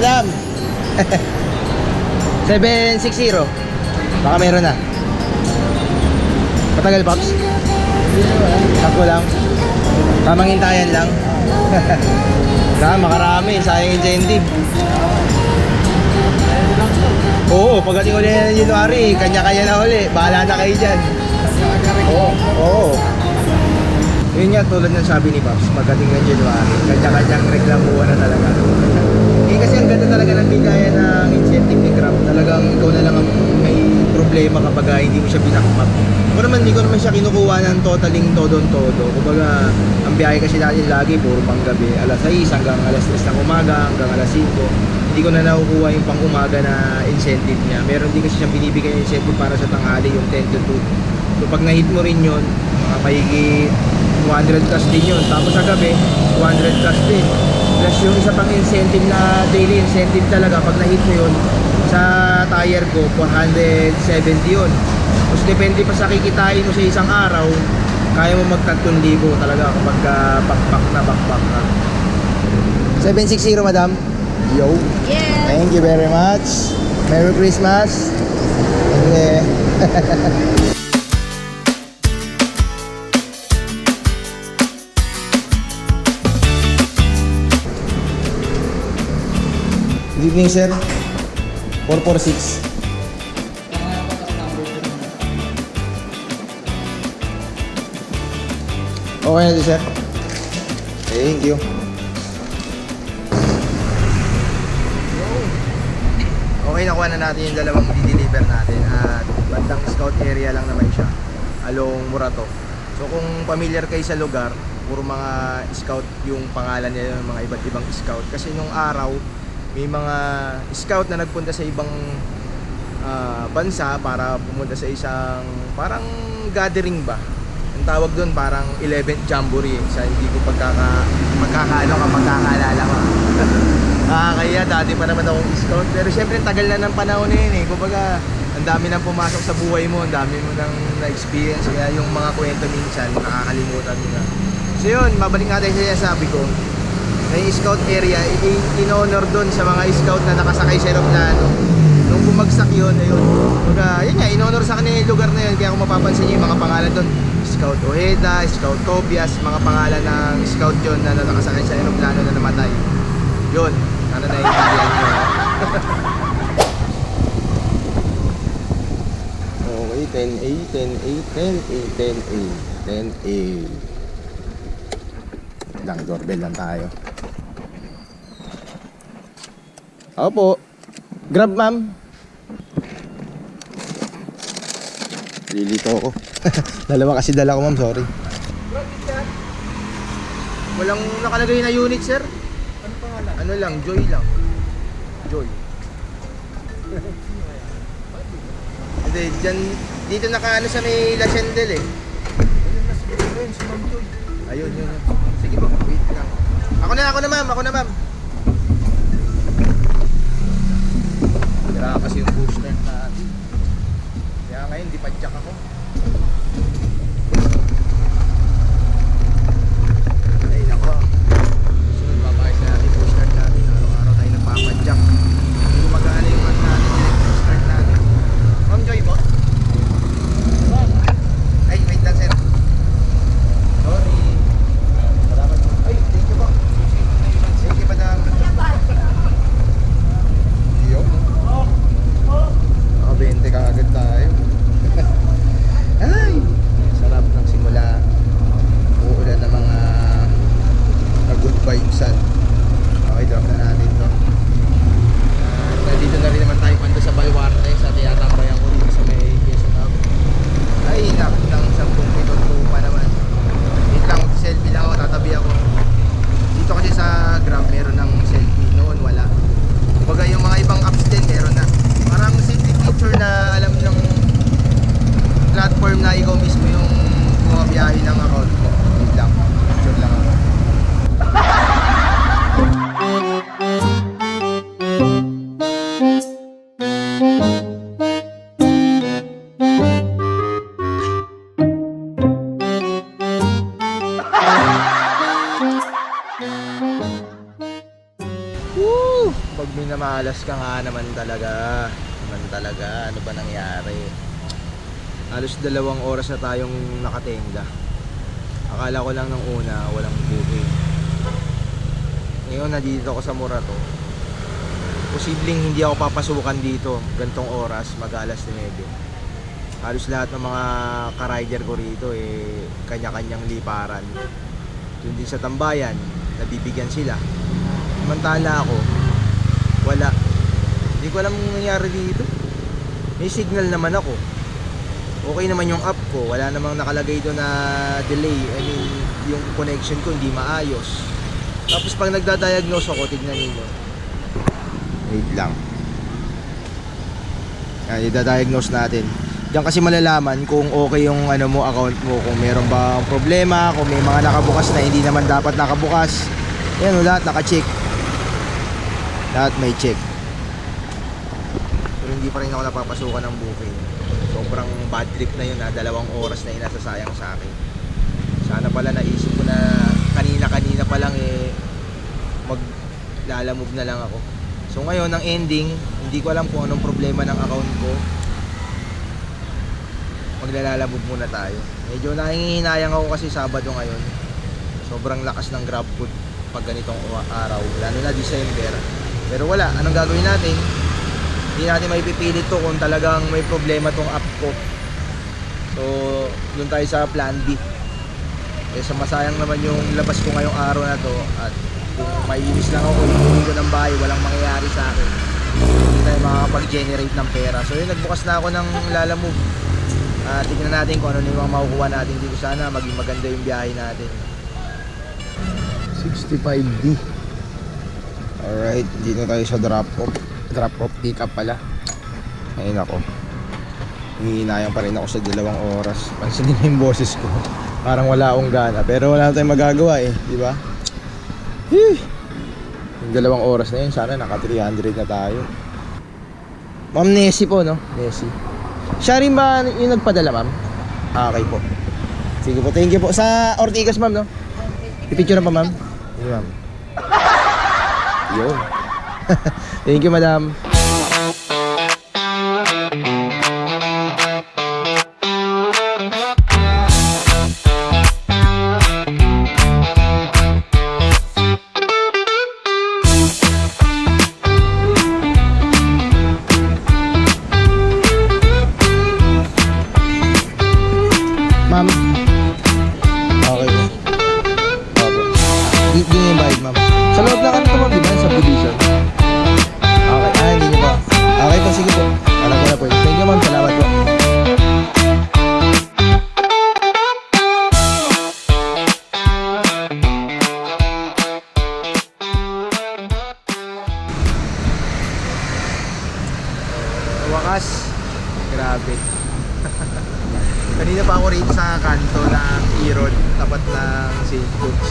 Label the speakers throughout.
Speaker 1: Madam! 760. Baka meron na. Matagal, Pops? Sakto lang. Tamang hintayan lang. Na, makarami. Sayang incentive. Oo, pagdating ulit ng January, kanya-kanya na uli. Bahala na kayo dyan. Oo, oo. Yun nga tulad ng sabi ni Pops, pagdating ng January, kanya-kanyang reklamuhan na talaga. Eh kasi ang ganda talaga ng bigayan ng incentive ni Grab. Talagang ikaw na lang ang may problema kapag hindi mo siya binakmak. Ako naman, hindi ko naman siya kinukuha ng totaling todo-todo. Kumbaga, ang biyahe kasi natin lagi, puro pang gabi. Alas 6 hanggang alas 3 ng umaga, hanggang alas 5. Hindi ko na nakukuha yung pang umaga na incentive niya. Meron din kasi siyang binibigay ng incentive para sa tanghali, yung 10 to 2. So pag na-hit mo rin yun, mga mahigit 200 plus din yun. Tapos sa gabi, 200 plus din. Plus yung isa pang incentive na daily incentive talaga, pag na-hit mo yun, sa tire ko, 470 yun. Tapos depende pa sa kikitain mo sa isang araw, kaya mo mag 3,000 talaga kapag uh, backpack na backpack ka. 760 madam. Yo.
Speaker 2: Yes.
Speaker 1: Thank you very much. Merry Christmas. Thank Good evening, sir. 446. Okay na sir. Thank you. Okay, nakuha na natin yung dalawang di-deliver natin at bandang scout area lang naman siya along Murato. So kung familiar kayo sa lugar, puro mga scout yung pangalan nila ng mga iba't ibang scout. Kasi nung araw, may mga scout na nagpunta sa ibang ah, bansa para pumunta sa isang parang gathering ba. Ang tawag doon parang 11th Jamboree sa hindi ko pagkaka magkakaano ka magkakalala ko. Nakakaya, dati pa naman akong scout. Pero syempre, tagal na ng panahon na yun eh. Kumbaga, ang dami nang pumasok sa buhay mo, ang dami mo nang na-experience. Kaya yung mga kwento minsan, nakakalimutan mo na. So yun, mabalik nga tayo sa sabi ko. May scout area, i- in-honor doon sa mga scout na nakasakay sa aeroplano. Nung bumagsak yun, ayun. Kumbaga, yun nga, in-honor sa kanila yung lugar na yun. Kaya kung mapapansin niyo yung mga pangalan doon, Scout Ojeda, Scout Tobias, mga pangalan ng scout yun na nakasakay sa aeroplano na namatay. Yun, sana naiintindihan nyo. okay, 10A, 10A, 10A, 10A, 10A. Lang, doorbell lang tayo. Opo. Grab, ma'am. Lilito ako. Dalawa kasi dala ko, ma'am. Sorry. Walang nakalagay na unit, sir. Ano pangalan? Ano lang, Joy lang. Joy. Hindi, dyan, dito nakaano sa may La Chandel eh. Ayun, yun, yun. Sige po, wait lang. Ako na, ako na ma'am, ako na ma'am. Tira kasi yung booster natin. Kaya ngayon, di padyak ako. Ay, nako. Sunod, papayos na natin yung start natin. Araw-araw tayo nagpapadyak. Hindi ko mag-aano yung mat natin, yung start natin. Ma'am Joy po? Ay, wait lang sir. Sorry. Salamat po. Ay, thank you po. Thank you, madam. Yo. Naka 20 ka agad tayo. Ay, sarap ng simula. Uulan ng mga good vibesan. Okay, drop na natin Pag minamalas ka nga naman talaga. Naman talaga. Ano ba nangyari? Halos dalawang oras na tayong nakatenga. Akala ko lang nung una, walang booking. Ngayon, nandito ako sa Murato. Posibleng hindi ako papasukan dito gantong oras, mag alas 9. Halos lahat ng mga ka-rider ko rito eh kanya-kanyang liparan. Doon din sa tambayan, nabibigyan sila. Samantala ako, wala. Hindi ko alam ang nangyari dito. May signal naman ako. Okay naman yung app ko. Wala namang nakalagay doon na delay. I mean, yung connection ko hindi maayos. Tapos pag nagda-diagnose ako, tignan niyo. Wait lang. Yan, i-diagnose natin. Diyan kasi malalaman kung okay yung ano mo account mo, kung meron ba problema, kung may mga nakabukas na hindi naman dapat nakabukas. Yan, lahat naka-check. Lahat may check. Pero hindi pa rin ako napapasukan ng booking. Sobrang bad trip na yun na dalawang oras na inasasayang sa akin. Sana pala naisip ko na kanina-kanina pa lang eh maglalamove na lang ako. So ngayon, ang ending, hindi ko alam kung anong problema ng account ko. Maglalamove muna tayo. Medyo nangihinayang ako kasi Sabado ngayon. Sobrang lakas ng grab food pag ganitong araw, lalo na December. Pero wala, anong gagawin natin? Hindi natin maipipilit to kung talagang may problema tong app ko. So, doon tayo sa plan B. Eh, sa masayang naman yung labas ko ngayong araw na to at kung maiinis lang ako, inuwi ko ng bahay, walang mangyayari sa akin. Hindi tayo makakapag-generate ng pera. So, yun, nagbukas na ako ng Lalamove. Uh, tignan natin kung ano yung mga makukuha natin dito. Sana maging maganda yung biyahe natin. 65D. Alright, dito tayo sa drop off. Drop off pick up pala. Ayun ako. Hihinayan pa rin ako sa dalawang oras. Pansinin mo yung boses ko. Parang wala akong gana. Pero wala na tayong magagawa eh. Di ba? Yung dalawang oras na yun, sana naka 300 na tayo. Ma'am Nessie po, no? Nessie. Siya rin ba yung nagpadala, ma'am? Ah, okay po. Sige po, thank you po. Sa Ortigas, ma'am, no? Ipicture na pa, ma'am? Sige, ma'am. Yun. thank you, madam. Ng. Luke's.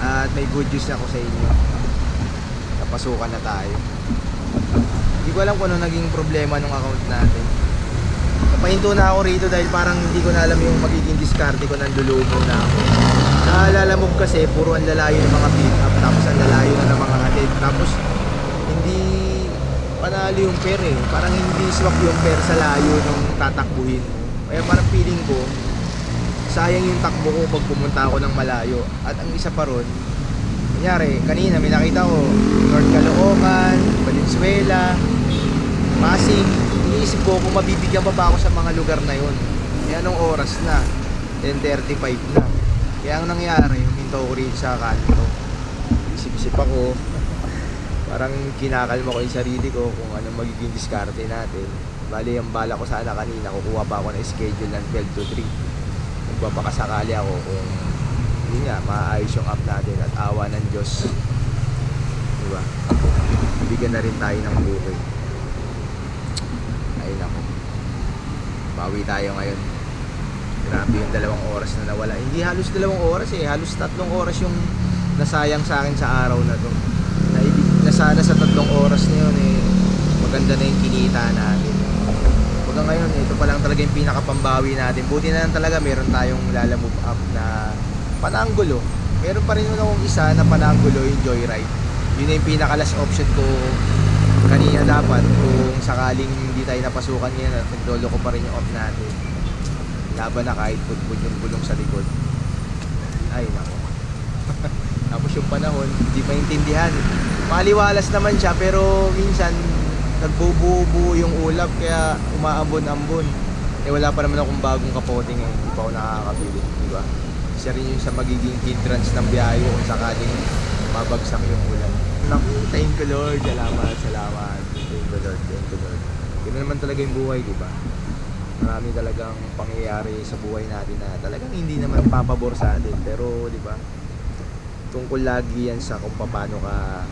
Speaker 1: At may good news ako sa inyo. Napasukan na tayo. Hindi ko alam kung ano naging problema ng account natin. Napahinto na ako rito dahil parang hindi ko na alam yung magiging diskarte ko ng lulubo na ako. Naalala mo kasi puro ang lalayo ng mga pick tapos ang lalayo na ng mga hatid. Tapos hindi panalo yung pair eh. Parang hindi swak yung pair sa layo nung tatakbuhin. Kaya parang feeling ko, sayang yung takbo ko pag pumunta ako ng malayo. At ang isa pa ron, kunyari, kanina may nakita ko, North Caloocan, Valenzuela, Pasig. Iniisip ko kung mabibigyan pa ba ako sa mga lugar na yon. Eh anong oras na? 10.35 na. Kaya ang nangyari, huminto ko rin sa kanto. Isip-isip ako, parang kinakalma ko yung sarili ko kung anong magiging diskarte natin. Bali, ang bala ko sana kanina, kukuha pa ako ng schedule ng 12 to 3. Magbabakasakali ako kung yun nga, maayos yung app natin at awa ng Diyos. Diba? Bigyan na rin tayo ng buhay. Ayun ako. Bawi tayo ngayon. Grabe yung dalawang oras na nawala. Hindi halos dalawang oras eh. Halos tatlong oras yung nasayang sa akin sa araw na to. Na, na sana sa tatlong oras na yun eh, maganda na yung kinita natin. Hanggang ngayon, ito pa lang talaga yung pinakapambawi natin. Buti na lang talaga meron tayong lalamove up na pananggulo. Meron pa rin yun akong isa na pananggulo yung joyride. yun na yung pinaka last option ko kanina dapat kung sakaling hindi tayo napasukan ngayon at naglolo ko pa rin yung off natin laban na kahit putput yung gulong sa likod ay nako tapos yung panahon hindi maintindihan maliwalas naman siya pero minsan nagbubuo yung ulap kaya umaambon-ambon. Eh wala pa naman akong bagong kapote ngayon. Hindi pa ako nakakabili di ba? Isa rin yung sa magiging hindrance ng biyahe kung sakaling mabagsak yung ulan. Thank you Lord. Salamat salamat. Thank you Lord. Thank you Lord. Ganun naman talaga yung buhay di ba? Marami talagang pangyayari sa buhay natin na talagang hindi naman papabor sa atin. Pero di ba tungkol lagi yan sa kung paano ka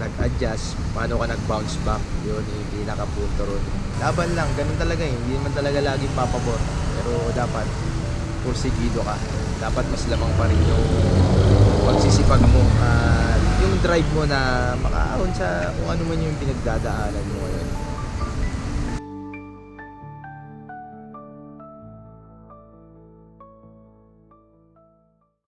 Speaker 1: nag-adjust, paano ka nag-bounce back, yun yung pinakapunto ron. Laban lang, ganun talaga eh. Hindi naman talaga laging papabor. Pero dapat, porsigido ka. Dapat mas lamang pa rin yung pagsisipag mo at yung drive mo na makaahon sa kung ano man yung pinagdadaanan mo.